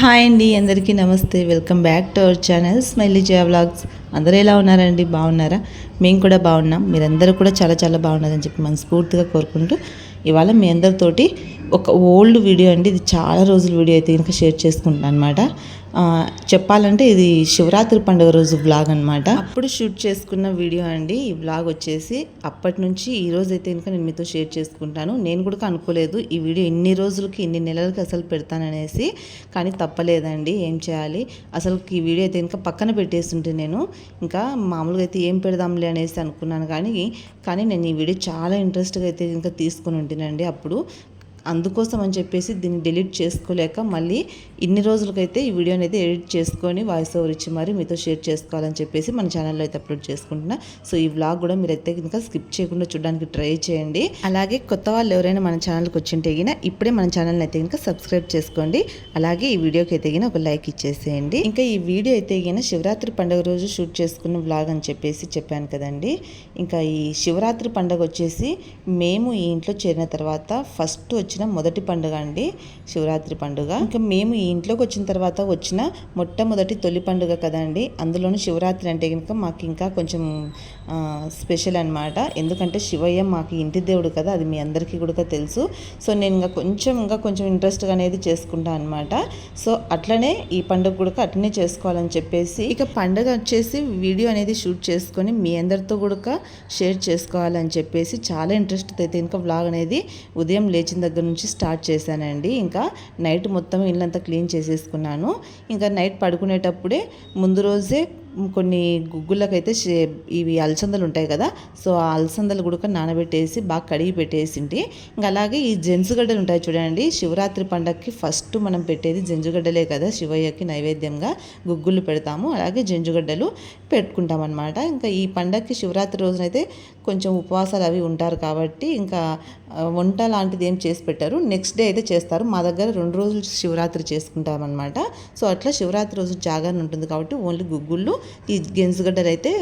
Hi అండి అందరికీ నమస్తే. Welcome back to our channel Smiley Jaya vlogs అందరూ ఎలా ఉన్నారండి? బాగున్నారా? మేము కూడా బాగున్నాం. మీరందరూ కూడా చాలా చాలా బాగున్నారని చెప్పి మనస్ఫూర్తిగా కోరుకుంటూ ఇవాళ మీ అందరితోటి ఒక ఓల్డ్ వీడియో అండి. ఇది చాలా రోజుల వీడియో అయితే కనుక షేర్ చేసుకుంటున్నాను అనమాట చెప్పాలంటే ఇది శివరాత్రి పండుగ రోజు వ్లాగ్ అనమాట అప్పుడు షూట్ చేసుకున్న వీడియో అండి. ఈ వ్లాగ్ వచ్చేసి అప్పటి నుంచి ఈ రోజు అయితే ఇంకా నేను మీతో షేర్ చేసుకుంటాను. నేను కూడా అనుకోలేదు ఈ వీడియో ఇన్ని రోజులకి ఇన్ని నెలలకి అసలు పెడతాననేసి కానీ తప్పలేదండి. ఏం చేయాలి? అసలు ఈ వీడియో అయితే ఇంకా పక్కన పెట్టేస్తుంటే నేను ఇంకా మామూలుగా అయితే ఏం పెడదాంలే అనేసి అనుకున్నాను కానీ కానీ నేను ఈ వీడియో చాలా ఇంట్రెస్ట్గా అయితే ఇంకా తీసుకొని ఉంటున్నానండి అప్పుడు అందుకోసం అని చెప్పేసి దీన్ని డిలీట్ చేసుకోలేక మళ్ళీ ఇన్ని రోజులకైతే ఈ వీడియోని అయితే ఎడిట్ చేసుకొని వాయిస్ ఓవర్ ఇచ్చి మరి మీతో షేర్ చేసుకోవాలని చెప్పేసి మన ఛానల్లో అయితే అప్లోడ్ చేసుకుంటున్నా. సో ఈ వ్లాగ్ కూడా మీరు అయితే ఇంకా స్కిప్ చేయకుండా చూడడానికి ట్రై చేయండి. అలాగే కొత్త వాళ్ళు ఎవరైనా మన ఛానల్కి వచ్చింటే గిన ఇప్పుడే మన ఛానల్ని అయితే ఇంకా సబ్స్క్రైబ్ చేసుకోండి. అలాగే ఈ వీడియోకి అయితే గిన ఒక లైక్ ఇచ్చేసేయండి. ఇంకా ఈ వీడియో అయితే గిన శివరాత్రి పండుగ రోజు షూట్ చేసుకున్న వ్లాగ్ అని చెప్పేసి చెప్పాను కదండి. ఇంకా ఈ శివరాత్రి పండుగ వచ్చేసి మేము ఈ ఇంట్లో చేరిన తర్వాత ఫస్ట్ వచ్చిన మొదటి పండుగ అండి శివరాత్రి పండుగ. ఇంకా మేము ఈ ఇంట్లోకి వచ్చిన తర్వాత వచ్చిన మొట్టమొదటి తొలి పండుగ కదండి అందులోనూ శివరాత్రి అంటే కనుక మాకు ఇంకా కొంచెం స్పెషల్ అనమాట ఎందుకంటే శివయ్య మాకు ఇంటి దేవుడు కదా అది మీ అందరికీ కూడా తెలుసు. సో నేను ఇంకా కొంచెం ఇంకా కొంచెం ఇంట్రెస్ట్గా అనేది చేసుకుంటాను అనమాట సో అట్లనే ఈ పండుగ కూడా అట్లనే చేసుకోవాలని చెప్పేసి ఇక పండుగ వచ్చేసి వీడియో అనేది షూట్ చేసుకొని మీ అందరితో కూడా షేర్ చేసుకోవాలని చెప్పేసి చాలా ఇంట్రెస్ట్ అయితే ఇంకా వ్లాగ్ అనేది ఉదయం లేచిన దగ్గర నుంచి స్టార్ట్ చేశానండి. ఇంకా నైట్ మొత్తం ఇల్లంతా క్లీన్ చేసేసుకున్నాను. ఇంకా నైట్ పడుకునేటప్పుడే ముందు రోజే కొన్ని గుగ్గులకైతే ఇవి అలసందలు ఉంటాయి కదా సో ఆ అలసందలు కూడా నానబెట్టేసి బాగా కడిగి పెట్టేసింటి ఇంకా అలాగే ఈ జంజుగడ్డలు ఉంటాయి చూడండి. శివరాత్రి పండగకి ఫస్ట్ మనం పెట్టేది జంజుగడ్డలే కదా శివయ్యకి నైవేద్యంగా గుగ్గులు పెడతాము. అలాగే జంజుగడ్డలు పెట్టుకుంటాం అనమాట ఇంకా ఈ పండగకి శివరాత్రి రోజునైతే కొంచెం ఉపవాసాలు అవి ఉంటారు కాబట్టి ఇంకా వంట లాంటిది ఏం చేసి పెట్టారు. నెక్స్ట్ డే అయితే చేస్తారు. మా దగ్గర రెండు రోజులు శివరాత్రి చేసుకుంటామన్నమాట. సో అట్లా శివరాత్రి రోజు జాగరణ ఉంటుంది కాబట్టి ఓన్లీ గుగ్గుళ్ళు ఈ గెంజుగడ్డలు అయితే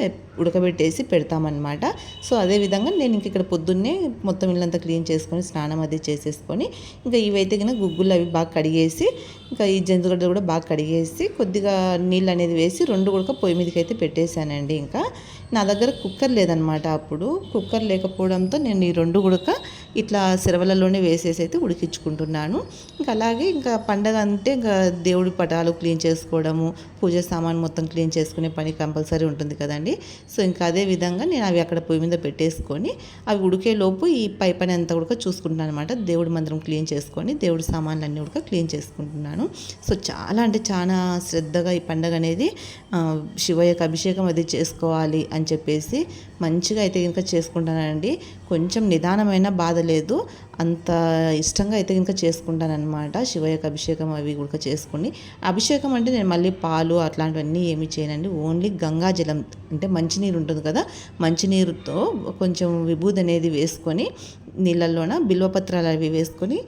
ఉడకబెట్టేసి పెడతామన్నమాట. సో అదేవిధంగా నేను ఇంక ఇక్కడ పొద్దున్నే మొత్తం ఇల్లంతా క్లీన్ చేసుకొని స్నానం అది చేసేసుకొని ఇంకా ఇవైతే కనుక గుగ్గులు అవి బాగా కడిగేసి ఇంకా ఈ జంతుగడ్డలు కూడా బాగా కడిగేసి కొద్దిగా నీళ్ళు అనేది వేసి రెండు కూడా పొయ్యి మీదకి అయితే పెట్టేశానండి ఇంకా. నా దగ్గర కుక్కర్ లేదనమాట అప్పుడు. కుక్కర్ లేకపోవడంతో నేను ఈ రెండు గుడక ఇట్లా సెరవలలోనే వేసేసి అయితే ఉడికించుకుంటున్నాను. ఇంకా అలాగే ఇంకా పండగ అంటే ఇంకా దేవుడి పటాలు క్లీన్ చేసుకోవడము పూజ సామాన్ మొత్తం క్లీన్ చేసుకునే పని కంపల్సరీ ఉంటుంది కదండి. సో ఇంకా అదే విధంగా నేను అవి అక్కడ పొయ్యి మీద పెట్టేసుకొని అవి ఉడికేలోపు ఈ పై పని అంతా కూడా చూసుకుంటున్నాను అనమాట దేవుడి మందిరం క్లీన్ చేసుకొని దేవుడి సామాన్లు అన్నీ కూడా క్లీన్ చేసుకుంటున్నాను. సో చాలా అంటే చాలా శ్రద్ధగా ఈ పండగ అనేది శివయ్యకు అభిషేకం అది చేసుకోవాలి అని చెప్పేసి మంచిగా అయితే కనుక చేసుకుంటానండి కొంచెం నిదానమైన బాధ లేదు. అంత ఇష్టంగా అయితే కనుక చేసుకుంటానమాట శివయ్యకు అభిషేకం అవి కూడా చేసుకుని. అభిషేకం అంటే నేను మళ్ళీ పాలు అట్లాంటివన్నీ ఏమి చేయనండి. ఓన్లీ గంగాజలం అంటే మంచినీరు ఉంటుంది కదా. మంచినీరుతో కొంచెం విభూది అనేది వేసుకొని నీళ్ళల్లోన బిల్వపత్రాలు అవి వేసుకొని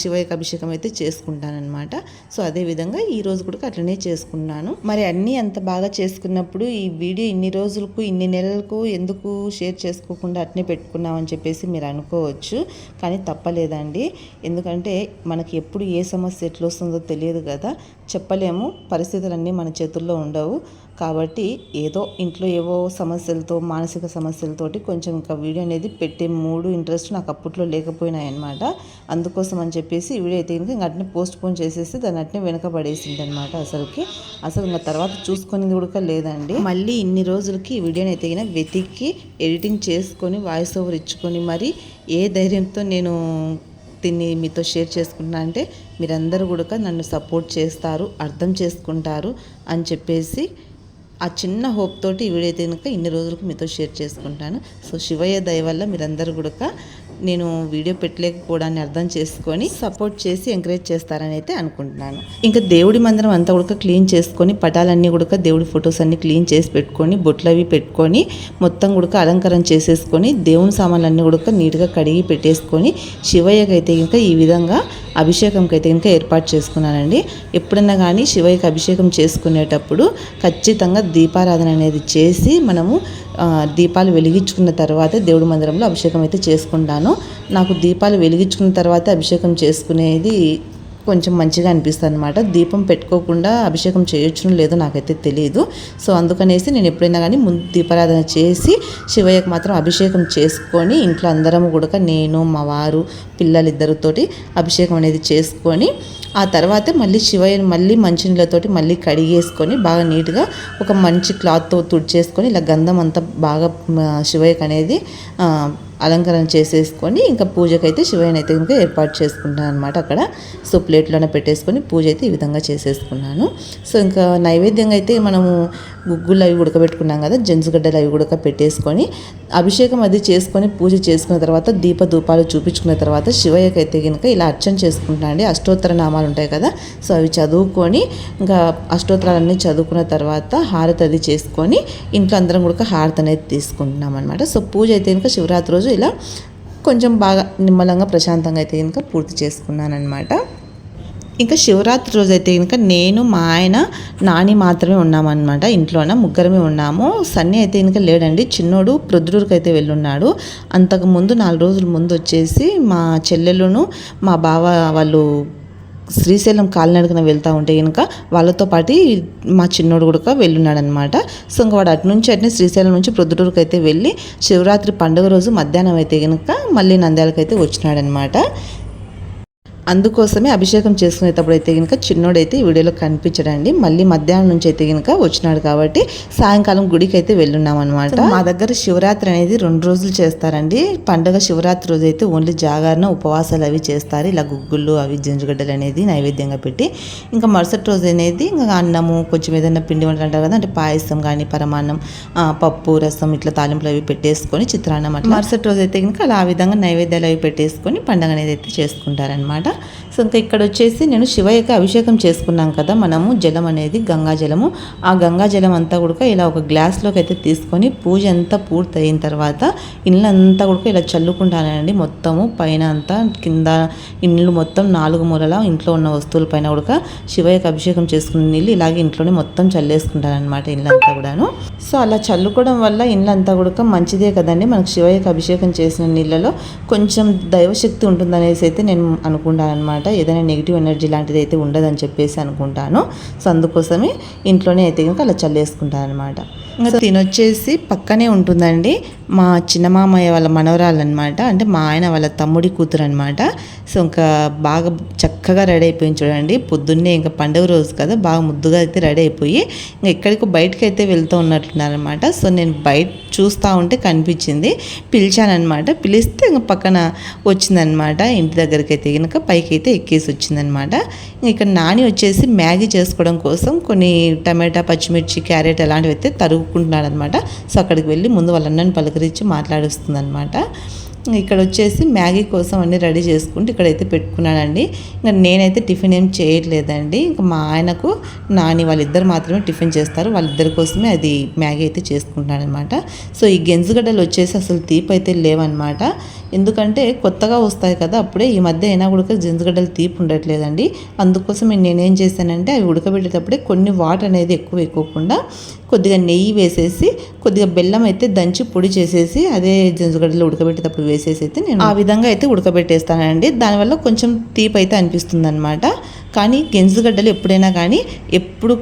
శివయ్యకు అభిషేకం అయితే చేసుకుంటానమాట సో అదేవిధంగా ఈరోజు కూడా అట్లనే చేసుకున్నాను. మరి అన్నీ అంత బాగా చేసుకున్నప్పుడు ఈ వీడియో ఇన్ని రోజులకు ఇన్ని నెలలకు ఎందుకు షేర్ చేసుకోకుండా అట్నే పెట్టుకున్నామని చెప్పేసి మీరు అనుకోవచ్చు. కానీ తప్పలేదండి. ఎందుకంటే మనకి ఎప్పుడు ఏ సమస్య ఎట్లా వస్తుందో తెలియదు కదా. చెప్పలేము. పరిస్థితులన్నీ మన చేతుల్లో ఉండవు. కాబట్టి ఏదో ఇంట్లో ఏవో సమస్యలతో మానసిక సమస్యలతోటి కొంచెం ఇంకా వీడియో అనేది పెట్టే మూడు ఇంట్రెస్ట్ నాకు అప్పట్లో లేకపోయినాయి అనమాట అందుకోసం అని చెప్పేసి ఈ వీడియో అయితే ఇంకా అట్నే పోస్ట్ పోన్ చేసేసి దాన్ని అట్నే వెనకబడేసింది అనమాట అసలుకి. అసలు ఇంకా తర్వాత చూసుకునేది కూడా లేదండి. మళ్ళీ ఇన్ని రోజులకి ఈ వీడియోని అయితే వెతికి ఎడిటింగ్ చేసుకొని వాయిస్ ఓవర్ ఇచ్చుకొని మరి ఏ ధైర్యంతో నేను దీన్ని మీతో షేర్ చేసుకుంటున్నా అంటే మీరందరూ కూడా నన్ను సపోర్ట్ చేస్తారు అర్థం చేసుకుంటారు అని చెప్పేసి ఆ చిన్న హోప్ తోటి ఈ వీడియో అయితే కనుక ఇన్ని రోజులకు మీతో షేర్ చేసుకుంటాను. సో శివయ్య దయ వల్ల మీరందరూ కూడా నేను వీడియో పెట్టలేకపోవడాన్ని అర్థం చేసుకొని సపోర్ట్ చేసి ఎంకరేజ్ చేస్తారని అయితే అనుకుంటున్నాను. ఇంకా దేవుడి మందిరం అంతా కూడా క్లీన్ చేసుకొని పటాలన్నీ కూడా దేవుడి ఫొటోస్ అన్ని క్లీన్ చేసి పెట్టుకొని బొట్లు అవి పెట్టుకొని మొత్తం కూడా అలంకరణ చేసేసుకొని దేవుని సామాన్లన్నీ కూడా నీట్గా కడిగి పెట్టేసుకొని శివయ్యకైతే అయితే ఇంకా ఈ విధంగా అభిషేకంకి అయితే ఇంకా ఏర్పాటు చేసుకున్నానండి. ఎప్పుడన్నా కానీ శివయ్యకి అభిషేకం చేసుకునేటప్పుడు ఖచ్చితంగా దీపారాధన అనేది చేసి మనము దీపాలు వెలిగించుకున్న తర్వాత దేవుడి మందిరంలో అభిషేకం అయితే చేసుకుంటాను. నాకు దీపాలు వెలిగించుకున్న తర్వాత అభిషేకం చేసుకునేది కొంచెం మంచిగా అనిపిస్తుంది అనమాట దీపం పెట్టుకోకుండా అభిషేకం చేయొచ్చునో లేదో నాకైతే తెలియదు సో అందుకనేసి నేను ఎప్పుడైనా కానీ ముందు దీపారాధన చేసి శివయ్యకు మాత్రం అభిషేకం చేసుకొని ఇంట్లో అందరం కూడా నేను మా వారు పిల్లలిద్దరితోటి అభిషేకం అనేది చేసుకొని ఆ తర్వాత మళ్ళీ శివయ్యను మళ్ళీ మంచినీళ్ళతోటి మళ్ళీ కడిగేసుకొని బాగా నీట్గా ఒక మంచి క్లాత్తో తుడిచేసుకొని ఇలా గంధం అంతా బాగా శివయ్యకు అనేది అలంకరణ చేసేసుకొని ఇంకా పూజకైతే శివయ్యని అయితే ఇంకా ఏర్పాటు చేసుకుంటాను అనమాట అక్కడ. సో ప్లేట్లోనే పెట్టేసుకొని పూజ అయితే ఈ విధంగా చేసేసుకున్నాను. సో ఇంకా నైవేద్యంగా అయితే మనము గుగ్గులు అవి ఉడకబెట్టుకున్నాం కదా జంజుగడ్డలు అవి ఉడక పెట్టేసుకొని అభిషేకం అది చేసుకొని పూజ చేసుకున్న తర్వాత దీప ధూపాలు చూపించుకున్న తర్వాత శివయ్యకైతే అయితే కనుక ఇలా అర్చన చేసుకుంటున్నాను అండి అష్టోత్తర నామాలు ఉంటాయి కదా. సో అవి చదువుకొని ఇంకా అష్టోత్తరాలన్నీ చదువుకున్న తర్వాత హారతి అది చేసుకొని ఇంట్లో అందరం కూడా హారతి అనేది తీసుకుంటున్నాం అనమాట సో పూజ అయితే ఇంకా శివరాత్రి రోజు ఇలా కొంచెం బాగా నిమ్మలంగా ప్రశాంతంగా అయితే కనుక పూర్తి చేసుకున్నానమాట ఇంకా శివరాత్రి రోజు అయితే కనుక నేను మా ఆయన నాని మాత్రమే ఉన్నామన్నమాట ఇంట్లోన ముగ్గురమే ఉన్నాము. సన్నీ అయితే కనుక లేడండి. చిన్నోడు ప్రొద్దుటూరుకి అయితే వెళ్ళున్నాడు. అంతకు ముందు నాలుగు రోజుల ముందు వచ్చేసి మా చెల్లెలును మా బావ వాళ్ళు శ్రీశైలం కాలినడకన వెళ్తూ ఉంటే కనుక వాళ్ళతో పాటు మా చిన్నోడు కూడా వెళ్ళున్నాడనమాట సో ఇంకా వాడు అటు నుంచి అట్నే శ్రీశైలం నుంచి ప్రొద్దుటూరుకి అయితే వెళ్ళి శివరాత్రి పండుగ రోజు మధ్యాహ్నం అయితే కనుక మళ్ళీ నంద్యాలకైతే వచ్చినాడనమాట అందుకోసమే అభిషేకం చేసుకునేటప్పుడు అయితే కనుక చిన్నోడైతే ఈ వీడియోలో కనిపించడండి. మళ్ళీ మధ్యాహ్నం నుంచి అయితే కనుక వచ్చినాడు కాబట్టి సాయంకాలం గుడికి అయితే వెళ్ళున్నాం అనమాట మా దగ్గర శివరాత్రి అనేది రెండు రోజులు చేస్తారండి. పండగ శివరాత్రి రోజు అయితే ఓన్లీ జాగరణ ఉపవాసాలు అవి చేస్తారు. ఇలా గుగ్గుళ్ళు అవి జంజుగడ్డలు అనేది నైవేద్యంగా పెట్టి ఇంకా మరుసటి రోజు అనేది ఇంకా అన్నము కొంచెం ఏదైనా పిండి వంటలు అంటారు కదా అంటే పాయసం కానీ పరమాన్నం పప్పు రసం ఇట్లా తాలింపులు అవి పెట్టేసుకొని చిత్రాన్నం అట్లా మరుసటి రోజు అయితే కనుక అలా ఆ విధంగా నైవేద్యాలు అవి పెట్టేసుకొని పండగ అనేది అయితే చేసుకుంటారనమాట సో ఇంకా ఇక్కడ వచ్చేసి నేను శివయ్యకి అభిషేకం చేసుకున్నాం కదా మనము జలం అనేది గంగా జలము. ఆ గంగా జలం అంతా కూడా ఇలా ఒక గ్లాస్లోకి అయితే తీసుకొని పూజ అంతా పూర్తి అయిన తర్వాత ఇల్లంతా కూడా ఇలా చల్లుకుంటానండి మొత్తము. పైన అంతా కింద ఇండ్లు మొత్తం నాలుగు మూలల ఇంట్లో ఉన్న వస్తువుల పైన కూడా శివయ్యకి అభిషేకం చేసుకున్న నీళ్ళు ఇలాగే ఇంట్లోనే మొత్తం చల్లేసుకుంటానమాట ఇల్లంతా కూడాను. సో అలా చల్లుకోవడం వల్ల ఇల్లంతా కూడా మంచిదే కదండి. మనకు శివయ్యకి అభిషేకం చేసిన నీళ్ళలో కొంచెం దైవశక్తి ఉంటుందనేసి అయితే నేను అనుకుంటాను. అనమాట ఏదైనా నెగిటివ్ ఎనర్జీ లాంటిది అయితే ఉండదని చెప్పేసి అనుకుంటాను. సో అందుకోసమే ఇంట్లోనే అయితే కనుక అలా చల్లేసుకుంటాను అనమాట ఇంకా తినొచ్చేసి పక్కనే ఉంటుందండి. మా చిన్నమామయ్య వాళ్ళ మనవరాలు అనమాట అంటే మా ఆయన వాళ్ళ తమ్ముడి కూతురు అనమాట సో ఇంకా బాగా చక్కగా రెడీ అయిపోయింది చూడండి. పొద్దున్నే ఇంకా పండుగ రోజు కదా బాగా ముద్దుగా అయితే రెడీ అయిపోయి ఇంకా ఎక్కడికి బయటకు అయితే వెళ్తూ ఉన్నట్టున్నారనమాట. సో నేను బయట చూస్తూ ఉంటే కనిపించింది. పిలిచానమాట పిలిస్తే ఇంకా పక్కన వచ్చిందనమాట. ఇంటి దగ్గరికి అయితే కనుక పైకి అయితే ఎక్కేసి వచ్చిందనమాట. ఇంకా ఇక్కడ నాని వచ్చేసి మ్యాగీ చేసుకోవడం కోసం కొన్ని టమాటా పచ్చిమిర్చి క్యారెట్ అలాంటివి అయితే తరుగు అనమాట సో అక్కడికి వెళ్ళి ముందు వాళ్ళ అన్నని పలకరించి మాట్లాడుస్తుంది అనమాట ఇక్కడ వచ్చేసి మ్యాగీ కోసం అన్ని రెడీ చేసుకుంటూ ఇక్కడైతే పెట్టుకున్నానండి. ఇంకా నేనైతే టిఫిన్ ఏం చేయట్లేదండి. ఇంకా మా ఆయనకు నాని వాళ్ళిద్దరు మాత్రమే టిఫిన్ చేస్తారు. వాళ్ళిద్దరి కోసమే అది మ్యాగీ అయితే చేసుకుంటున్నాను అనమాట సో ఈ గెంజుగడ్డలు వచ్చేసి అసలు తీపి అయితే లేవన్నమాట. ఎందుకంటే కొత్తగా వస్తాయి కదా అప్పుడే ఈ మధ్య అయినా ఉడక జంజుగడ్డలు తీపి ఉండట్లేదండి. అందుకోసం నేనేం చేశానంటే అవి ఉడకబెట్టేటప్పుడే కొన్ని వాటర్ అనేది ఎక్కువ ఎక్కువకుండా కొద్దిగా నెయ్యి వేసేసి కొద్దిగా బెల్లం అయితే దంచి పొడి చేసేసి అదే జంజుగడ్డలు ఉడకబెట్టేటప్పుడు వేసి వేసేసి అయితే నేను ఆ విధంగా అయితే ఉడకబెట్టేస్తానండి. దానివల్ల కొంచెం తీపి అయితే అనిపిస్తుంది అనమాట కానీ గెంజుగడ్డలు ఎప్పుడైనా కానీ ఎప్పుడు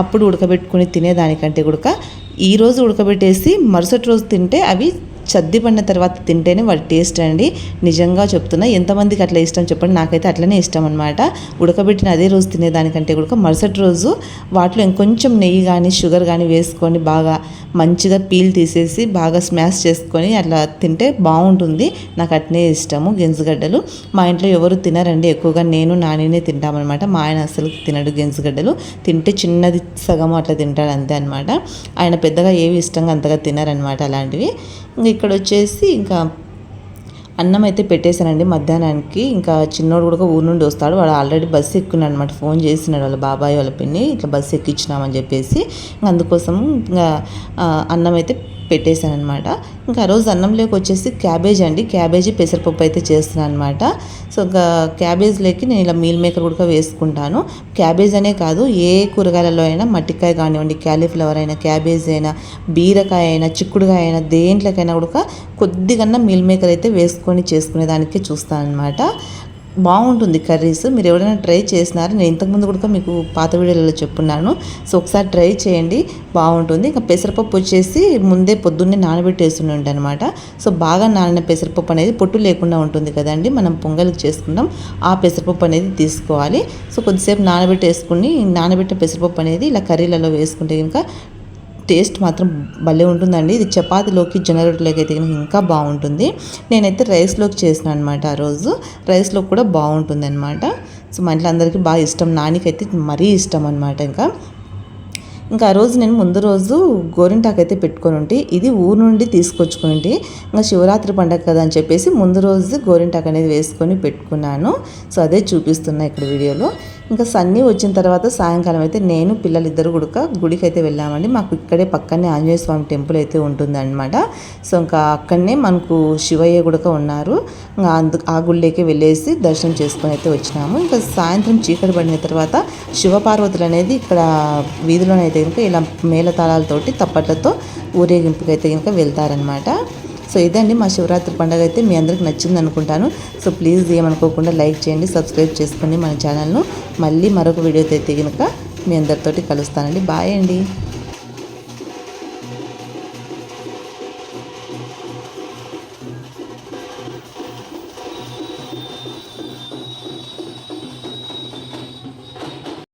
అప్పుడు ఉడకబెట్టుకుని తినేదానికంటే కూడా ఈరోజు ఉడకబెట్టేసి మరుసటి రోజు తింటే అవి చద్ది పడిన తర్వాత తింటేనే వాటి టేస్ట్ అండి. నిజంగా చెప్తున్నా ఎంతమందికి అట్లా ఇష్టం చెప్పండి. నాకైతే అట్లనే ఇష్టం అనమాట ఉడకబెట్టిన అదే రోజు తినేదానికంటే కూడా మరుసటి రోజు వాటిలో ఇంకొంచెం నెయ్యి కానీ షుగర్ కానీ వేసుకొని బాగా మంచిగా పీల్ తీసేసి బాగా స్మాష్ చేసుకొని అట్లా తింటే బాగుంటుంది. నాకు అట్నే ఇష్టము గెంజుగడ్డలు. మా ఇంట్లో ఎవరు తినరండి. ఎక్కువగా నేను నానినే తింటామన్నమాట. మా ఆయన అసలు తినడు గెంజుగడ్డలు. తింటే చిన్నది సగము అట్లా తింటాడు అంతే అనమాట ఆయన పెద్దగా ఏవి ఇష్టంగా అంతగా తినరనమాట అలాంటివి. ఇక్కడ వచ్చేసి ఇంకా అన్నం అయితే పెట్టేశానండి. మధ్యాహ్నానికి ఇంకా చిన్నోడు కూడా ఊరు నుండి వస్తాడు. వాడు ఆల్రెడీ బస్సు ఎక్కున్నాడు అనమాట ఫోన్ చేసినాడు వాళ్ళ బాబాయ్ వాళ్ళ పిన్ని. ఇట్లా బస్సు ఎక్కించినామని చెప్పేసి అందుకోసం ఇంకా అన్నం అయితే పెట్టేశాను అనమాట ఇంకా ఆ రోజు అన్నంలోకి వచ్చేసి క్యాబేజ్ అండి. క్యాబేజీ పెసరపప్పు అయితే చేస్తున్నాను అనమాట సో ఇంకా క్యాబేజ్లోకి నేను ఇలా మీల్ మేకర్ కూడా వేసుకుంటాను. క్యాబేజ్ అనే కాదు ఏ కూరగాయలలో అయినా మట్టికాయ కానివ్వండి క్యాలీఫ్లవర్ అయినా క్యాబేజ్ అయినా బీరకాయ అయినా చిక్కుడుకాయ అయినా దేంట్లోకైనా కూడా కొద్దిగా మీల్ మేకర్ అయితే వేసుకొని చేసుకునేదానికి చూస్తాను అనమాట బాగుంటుంది కర్రీస్. మీరు ఎవరైనా ట్రై చేసినారు నేను ఇంతకుముందు కూడా మీకు పాత వీడియోలలో చెప్పున్నాను. సో ఒకసారి ట్రై చేయండి బాగుంటుంది. ఇంకా పెసరపప్పు వచ్చేసి ముందే పొద్దున్నే నానబెట్టేస్తుండే అనమాట సో బాగా నానిన పెసరపప్పు అనేది పొట్టు లేకుండా ఉంటుంది కదండి. మనం పొంగల్కి చేసుకుంటాం ఆ పెసరపప్పు అనేది తీసుకోవాలి. సో కొద్దిసేపు నానబెట్టేసుకుని నానబెట్టిన పెసరపప్పు అనేది ఇలా కర్రీలలో వేసుకుంటే ఇంకా టేస్ట్ మాత్రం భలే ఉంటుందండి. ఇది చపాతీలోకి జొన్న అయితే ఇంకా బాగుంటుంది. నేనైతే రైస్లోకి చేసిన అనమాట ఆ రోజు. రైస్లో కూడా బాగుంటుంది అనమాట సో మా ఇంట్లో అందరికీ బాగా ఇష్టం. నానికైతే మరీ ఇష్టం అనమాట ఇంకా. ఇంకా ఆ రోజు నేను ముందు రోజు గోరింటాకు అయితే పెట్టుకొని ఉంటే. ఇది ఊరు నుండి తీసుకొచ్చుకుని ఇంకా శివరాత్రి పండగ కదా అని చెప్పేసి ముందు రోజు గోరింటాకు అనేది వేసుకొని పెట్టుకున్నాను. సో అదే చూపిస్తున్నా ఇక్కడ వీడియోలో. ఇంకా సన్నీ వచ్చిన తర్వాత సాయంకాలం అయితే నేను పిల్లలిద్దరు కూడా గుడికి అయితే వెళ్ళామండి. మాకు ఇక్కడే పక్కనే ఆంజనేయ స్వామి టెంపుల్ అయితే ఉంటుందన్నమాట. సో ఇంకా అక్కడనే మనకు శివయ్య గుడక ఉన్నారు. ఇంకా అందు ఆ గుళ్ళకి వెళ్ళేసి దర్శనం చేసుకొని అయితే వచ్చినాము. ఇంకా సాయంత్రం చీకటి పడిన తర్వాత శివపార్వతులు అనేది ఇక్కడ వీధిలోనైతే కనుక ఇలా మేళతాళాలతోటి తప్పట్లతో ఊరేగింపుకి అయితే కనుక వెళ్తారనమాట సో ఇదండి మా శివరాత్రి పండుగ అయితే మీ అందరికి నచ్చింది అనుకుంటాను సో ప్లీజ్ ఏమనుకోకుండా లైక్ చేయండి సబ్స్క్రైబ్ చేసుకోండి మన ఛానల్ను మళ్ళీ మరొక వీడియోతో అయితే కనుక మీ అందరితోటి కలుస్తానండి. బాయ్ అండి.